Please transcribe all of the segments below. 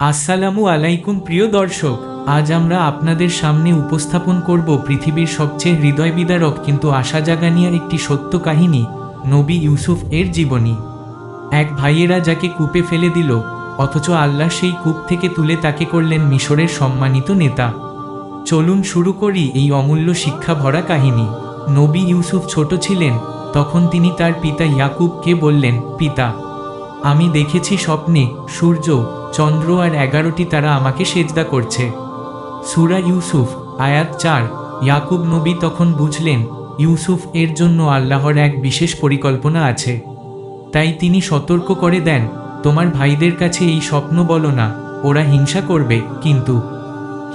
আসসালামু আলাইকুম প্রিয় দর্শক, আজ আমরা আপনাদের সামনে উপস্থাপন করব পৃথিবীর সবচেয়ে হৃদয় বিদারক কিন্তু আশা জাগানিয়া একটি সত্য কাহিনী, নবী ইউসুফ এর জীবনী। এক ভাইয়েরা যাকে কূপে ফেলে দিল, অথচ আল্লাহ সেই কূপ থেকে তুলে তাকে করলেন মিশরের সম্মানিত নেতা। চলুন শুরু করি এই অমূল্য শিক্ষা ভরা কাহিনী। নবী ইউসুফ ছোট ছিলেন, তখন তিনি তার পিতা ইয়াকুবকে বললেন, পিতা আমি দেখেছি স্বপ্নে সূর্য, চন্দ্র আর এগারোটি তারা আমাকে সেজদা করছে। সুরা ইউসুফ, আয়াত চার। ইয়াকুব নবী তখন বুঝলেন, ইউসুফ এর জন্য আল্লাহর এক বিশেষ পরিকল্পনা আছে। তাই তিনি সতর্ক করে দেন, তোমার ভাইদের কাছে এই স্বপ্ন বলো না, ওরা হিংসা করবে, কিন্তু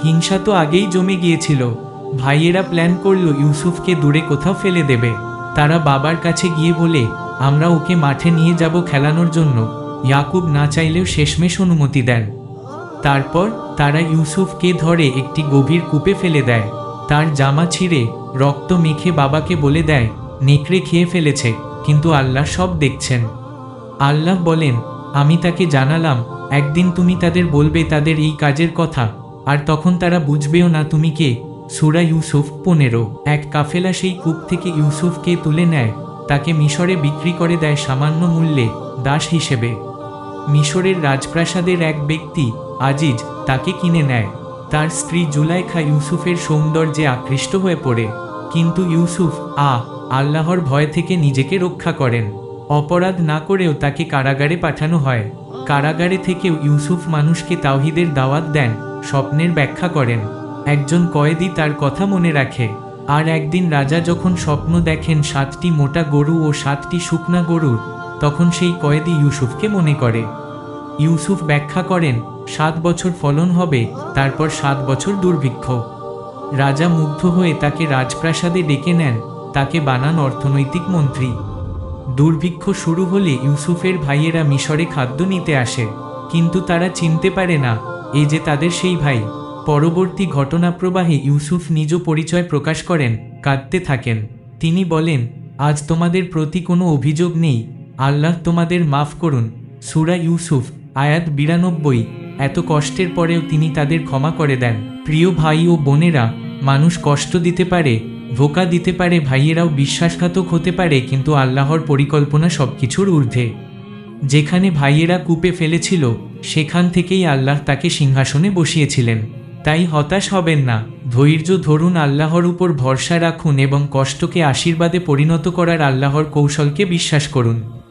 হিংসা তো আগেই জমে গিয়েছিল। ভাইয়েরা প্ল্যান করল ইউসুফকে দূরে কোথাও ফেলে দেবে। তারা বাবার কাছে গিয়ে বলে আমরা ওকে মাঠে নিয়ে যাব খেলানোর জন্য। ইয়াকুব না চাইলেও শেষমেশ অনুমতি দেন। তারপর তারা ইউসুফকে ধরে একটি গভীর কূপে ফেলে দেয়। তার জামা ছিঁড়ে রক্ত মেখে বাবাকে বলে দেয়, নেকড়ে খেয়ে ফেলেছে, কিন্তু আল্লাহ সব দেখছেন। আল্লাহ বলেন, আমি তাকে জানালাম, একদিন তুমি তাদের বলবে তাদের এই কাজের কথা, আর তখন তারা বুঝবেও না তুমি কে। সুরা ইউসুফ পনেরো। এক কাফেলা সেই কূপ থেকে ইউসুফকে তুলে নেয়। তাকে মিশরে বিক্রি করে দেয় সামান্য মূল্যে দাস হিসেবে। মিশরের রাজপ্রাসাদের এক ব্যক্তি আজিজ তাকে কিনে নেয়। তার স্ত্রী জুলাইখা ইউসুফের সৌন্দর্যে আকৃষ্ট হয়ে পড়ে। কিন্তু ইউসুফ আ, আল্লাহর ভয় থেকে নিজেকে রক্ষা করেন। অপরাধ না করেও তাকে কারাগারে পাঠানো হয়। কারাগারে থেকেও ইউসুফ মানুষকে তাওহিদের দাওয়াত দেন, স্বপ্নের ব্যাখ্যা করেন। একজন কয়েদি তার কথা মনে রাখে। আর একদিন রাজা যখন স্বপ্ন দেখেন সাতটি মোটা গরু ও সাতটি শুকনা গরুর তখন সেই কয়েদি ইউসুফকে মনে করে। ইউসুফ ব্যাখ্যা করেন, সাত বছর ফলন হবে, তারপর সাত বছর দুর্ভিক্ষ। রাজা মুগ্ধ হয়ে তাকে রাজপ্রাসাদে ডেকে নেন, তাকে বানান অর্থনৈতিক মন্ত্রী। দুর্ভিক্ষ শুরু হলে ইউসুফের ভাইয়েরা মিশরে খাদ্য নিতে আসে, কিন্তু তারা চিনতে পারে না এই যে তাদের সেই ভাই। পরবর্তী ঘটনা প্রবাহে ইউসুফ নিজ পরিচয় প্রকাশ করেন, কাঁদতে থাকেন। তিনি বলেন, আজ তোমাদের প্রতি কোনো অভিযোগ নেই। আল্লাহ তোমাদের মাফ করুন। সুরা ইউসুফ, আয়াত বিরানব্বই। এত কষ্টের পরেও তিনি তাদের ক্ষমা করে দেন। প্রিয় ভাই ও বোনেরা, মানুষ কষ্ট দিতে পারে, ধোকা দিতে পারে, ভাইয়েরাও বিশ্বাসঘাতক হতে পারে, কিন্তু আল্লাহর পরিকল্পনা সব কিছুর ঊর্ধ্বে। যেখানে ভাইয়েরা কূপে ফেলেছিল, সেখান থেকেই আল্লাহ তাকে সিংহাসনে বসিয়েছিলেন। তাই হতাশ হবেন না। ধৈর্য ধরুন আল্লাহর উপর ভরসা রাখুন এবং কষ্টকে আশীর্বাদে পরিণত করার আল্লাহর কৌশলকে বিশ্বাস করুন।